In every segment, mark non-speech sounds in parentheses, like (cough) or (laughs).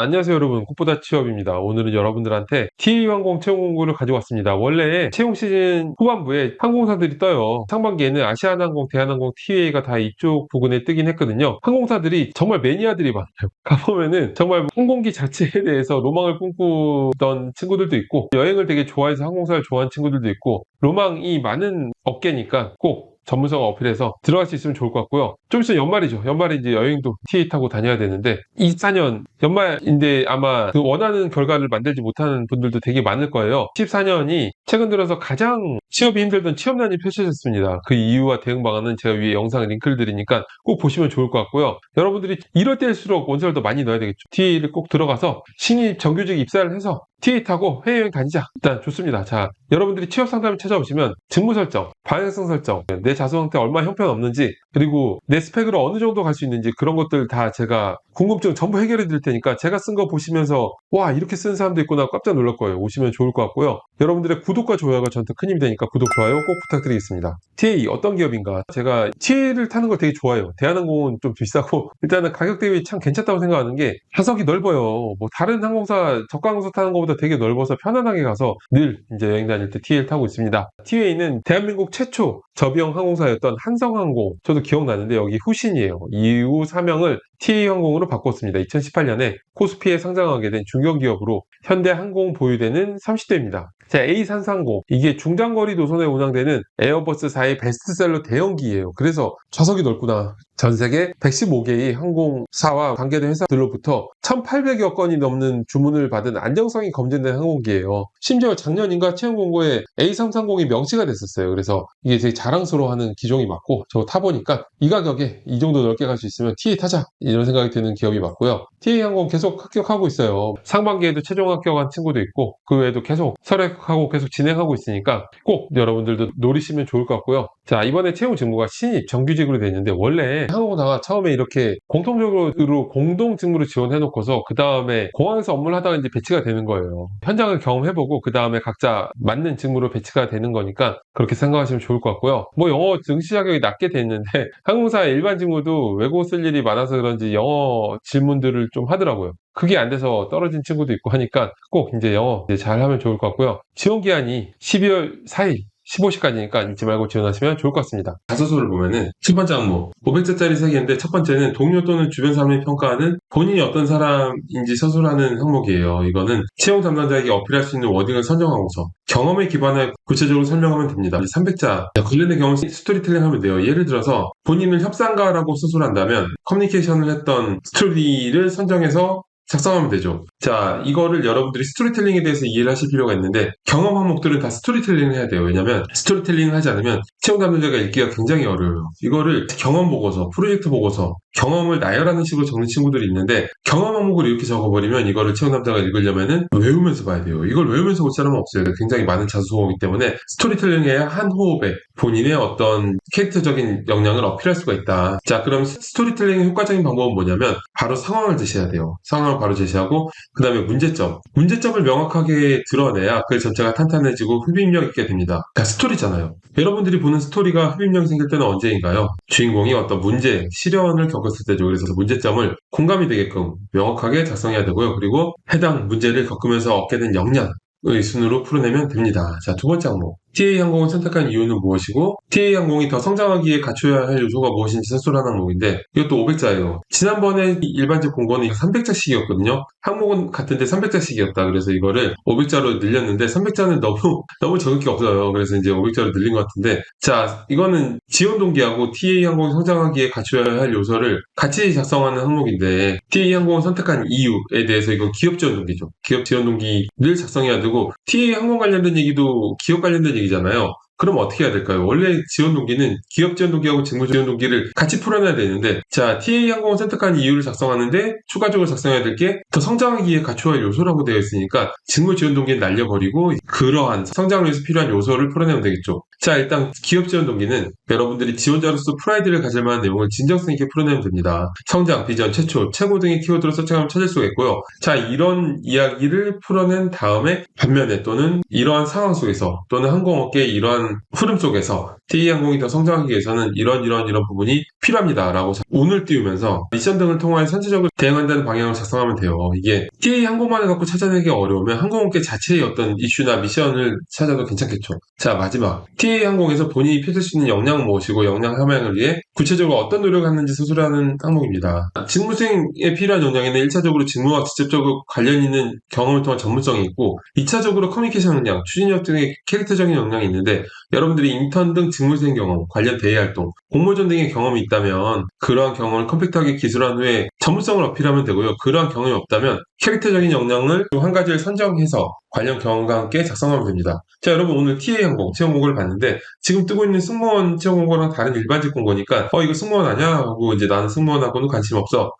안녕하세요 여러분. 꽃보다 취업입니다. 오늘은 여러분들한테 TA 항공 채용 공고를 가지고 왔습니다. 원래 채용 시즌 후반부에 항공사들이 떠요. 상반기에는 아시아나항공, 대한항공, TA가 다 이쪽 부근에 뜨긴 했거든요. 항공사들이 정말 매니아들이 많아요. (laughs) 가보면은 정말 항공기 자체에 대해서 로망을 꿈꾸던 친구들도 있고 여행을 되게 좋아해서 항공사를 좋아하는 친구들도 있고 로망이 많은 업계니까 꼭 전문성 어필해서 들어갈 수 있으면 좋을 것 같고요. 좀 있으면 연말이죠. 연말에 이제 여행도 TA 타고 다녀야 되는데 24년 연말인데 아마 그 원하는 결과를 만들지 못하는 분들도 되게 많을 거예요. 14년이 최근 들어서 가장 취업이 힘들던 취업난이 펼쳐졌습니다. 그 이유와 대응 방안은 제가 위에 영상 링크를 드리니까 꼭 보시면 좋을 것 같고요. 여러분들이 이럴 때일수록 원서를 더 많이 넣어야 되겠죠. TA를 꼭 들어가서 신입 정규직 입사를 해서 TA 타고 해외여행 다니자. 일단 좋습니다. 자, 여러분들이 취업 상담을 찾아오시면 직무 설정, 방향성 설정, 내 자수 상태 얼마 형편 없는지, 그리고 내 스펙으로 어느 정도 갈 수 있는지 그런 것들 다 제가 궁금증 전부 해결해 드릴 테니까 제가 쓴 거 보시면서 와, 이렇게 쓴 사람도 있구나 깜짝 놀랄 거예요. 오시면 좋을 것 같고요. 여러분들의 구독과 좋아요가 저한테 큰 힘이 되니까 구독, 좋아요 꼭 부탁드리겠습니다. TA 어떤 기업인가? 제가 TA를 타는 걸 되게 좋아해요. 대한항공은 좀 비싸고 (laughs) 일단은 가격 대비 참 괜찮다고 생각하는 게 좌석이 넓어요. 뭐 다른 항공사 저가 항공사 타는 것보다 되게 넓어서 편안하게 가서 늘 이제 여행 다닐 때 TA를 타고 있습니다. TA는 대한민국 최초 저비용 항공사였던 한성항공 저도 기억나는데 여기 후신이에요. 이후 사명을 TA항공으로 바꿨습니다. 2018년에 코스피에 상장하게 된 중견기업으로 현대항공 보유되는 30대입니다. 자, A330 이게 중장거리 노선에 운항되는 에어버스 사의 베스트셀러 대형기예요. 그래서 좌석이 넓구나. 전 세계 115개의 항공사와 관계된 회사들로부터 1,800여 건이 넘는 주문을 받은 안정성이 검증된 항공기예요. 심지어 작년인가 채용 공고에 A330이 명시가 됐었어요. 그래서 이게 되게 자랑스러워하는 기종이 맞고 저 타보니까 이 가격에 이 정도 넓게 갈 수 있으면 TA 타자 이런 생각이 드는 기업이 맞고요. TA 항공 계속 합격하고 있어요. 상반기에도 최종 합격한 친구도 있고 그 외에도 계속 설획하고 계속 진행하고 있으니까 꼭 여러분들도 노리시면 좋을 것 같고요. 자 이번에 채용 직무가 신입 정규직으로 되어 있는데 원래 항공사가 처음에 이렇게 공통적으로 공동 직무를 지원해놓고서 그 다음에 공항에서 업무를 하다가 이제 배치가 되는 거예요. 현장을 경험해보고 그 다음에 각자 맞는 직무로 배치가 되는 거니까 그렇게 생각하시면 좋을 것 같고요. 뭐 영어 증시 자격이 낮게 돼 있는데 (laughs) 항공사 일반 직무도 외국어 쓸 일이 많아서 그런지 영어 질문들을 좀 하더라고요. 그게 안 돼서 떨어진 친구도 있고 하니까 꼭 이제 영어 이제 잘 하면 좋을 것 같고요. 지원 기한이 12월 4일 15시까지니까 잊지 말고 지원하시면 좋을 것 같습니다. 자소서를 보면은 첫 번째 항목 500자짜리 세 개인데 첫 번째는 동료 또는 주변 사람이 평가하는 본인이 어떤 사람인지 서술하는 항목이에요. 이거는 채용 담당자에게 어필할 수 있는 워딩을 선정하고서 경험에 기반해 구체적으로 설명하면 됩니다. 300자 관련된 경험 스토리텔링 하면 돼요. 예를 들어서 본인을 협상가라고 서술한다면 커뮤니케이션을 했던 스토리를 선정해서 작성하면 되죠. 자, 이거를 여러분들이 스토리텔링에 대해서 이해를 하실 필요가 있는데 경험 항목들은 다 스토리텔링을 해야 돼요. 왜냐면 스토리텔링을 하지 않으면 채용 담당자가 읽기가 굉장히 어려워요. 이거를 경험 보고서, 프로젝트 보고서, 경험을 나열하는 식으로 적는 친구들이 있는데 경험 항목을 이렇게 적어버리면 이거를 채용 담당자가 읽으려면은 외우면서 봐야 돼요. 이걸 외우면서 볼 사람은 없어요. 굉장히 많은 자소서이기 때문에 스토리텔링의 한 호흡에 본인의 어떤 캐릭터적인 역량을 어필할 수가 있다. 자, 그럼 스토리텔링의 효과적인 방법은 뭐냐면 바로 상황을 제시해야 돼요. 상황을 바로 제시하고 그 다음에 문제점. 문제점을 명확하게 드러내야 그 전체가 탄탄해지고 흡입력 있게 됩니다. 그러니까 스토리잖아요. 여러분들이 보는 스토리가 흡입력이 생길 때는 언제인가요? 주인공이 어떤 문제, 시련을 겪었을 때죠. 그래서 문제점을 공감이 되게끔 명확하게 작성해야 되고요. 그리고 해당 문제를 겪으면서 얻게 된 역량, 의 순으로 풀어내면 됩니다. 자, 두 번째 항목. TA 항공을 선택한 이유는 무엇이고 TA 항공이 더 성장하기에 갖춰야 할 요소가 무엇인지 서술하는 항목인데 이것도 500자예요. 지난번에 일반직 공고는 300자씩이었거든요. 항목은 같은데 300자씩이었다. 그래서 이거를 500자로 늘렸는데 300자는 너무 (laughs) 너무 적을 게 없어요. 그래서 이제 500자로 늘린 것 같은데 자 이거는 지원 동기하고 TA 항공이 성장하기에 갖춰야 할 요소를 같이 작성하는 항목인데 TA 항공을 선택한 이유에 대해서 이건 기업 지원 동기죠. 기업 지원 동기를 작성해야 되고 TA 항공 관련된 얘기도 기업 관련된 얘기잖아요. 그럼 어떻게 해야 될까요? 원래 지원 동기는 기업 지원 동기하고 직무 지원 동기를 같이 풀어내야 되는데 자 TA 항공을 선택한 이유를 작성하는데 추가적으로 작성해야 될 게 더 성장하기에 갖춰야 할 요소라고 되어 있으니까 직무 지원 동기는 날려버리고 그러한 성장을 위해서 필요한 요소를 풀어내면 되겠죠. 자 일단 기업 지원 동기는 여러분들이 지원자로서 프라이드를 가질 만한 내용을 진정성 있게 풀어내면 됩니다. 성장, 비전, 최초, 최고 등의 키워드로 서칭하면 찾을 수가 있고요. 자 이런 이야기를 풀어낸 다음에 반면에 또는 이러한 상황 속에서 또는 항공업계의 이러한 이러한 흐름 속에서 TA항공이 더 성장하기 위해서는 이런 이런 이런 부분이 필요합니다라고 운을 띄우면서 미션 등을 통하여 선제적으로 대응한다는 방향으로 작성하면 돼요. 이게 TA 항공만을 갖고 찾아내기 어려우면 항공업계 자체의 어떤 이슈나 미션을 찾아도 괜찮겠죠. 자 마지막 TA 항공에서 본인이 펼칠 수 있는 역량 무엇이고 역량 함양을 위해 구체적으로 어떤 노력을 하는지 수술하는 항목입니다. 직무생에 필요한 역량에는 1차적으로 직무와 직접적으로 관련 있는 경험을 통한 전문성이 있고 2차적으로 커뮤니케이션 역량, 추진력 등의 캐릭터적인 역량이 있는데 여러분들이 인턴 등 직무생 경험, 관련 대외 활동, 공모전 등의 경험이 있다면 그러한 경험을 컴팩트하게 기술한 후에 전문성을 어필하면 되고요. 그러한 경험이 없다면 캐릭터적인 역량을 한 가지를 선정해서 관련 경험과 함께 작성하면 됩니다. 자, 여러분 오늘 TA 항공 채용 공고를 봤는데 지금 뜨고 있는 승무원 채용 공고랑 다른 일반직 공고니까 어 이거 승무원 아니야? 하고 이제 나는 승무원하고는 관심 없어.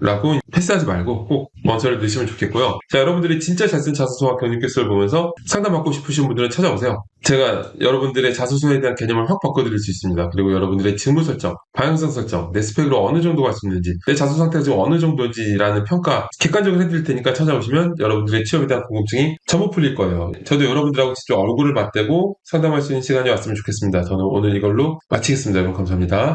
라고 패스하지 말고 꼭 원서를 넣으시면 좋겠고요. 자, 여러분들이 진짜 잘 쓴 자소서와 경력 교수를 보면서 상담받고 싶으신 분들은 찾아오세요. 제가 여러분들의 자소서에 대한 개념을 확 바꿔드릴 수 있습니다. 그리고 여러분들의 직무 설정, 방향성 설정, 내 스펙으로 어느 정도 갈 수 있는지, 내 자소 상태가 지금 어느 정도인지라는 평가 객관적으로 해드릴 테니까 찾아오시면 여러분들의 취업에 대한 궁금증이 전부 풀릴 거예요. 저도 여러분들하고 직접 얼굴을 맞대고 상담할 수 있는 시간이 왔으면 좋겠습니다. 저는 오늘 이걸로 마치겠습니다. 여러분 감사합니다.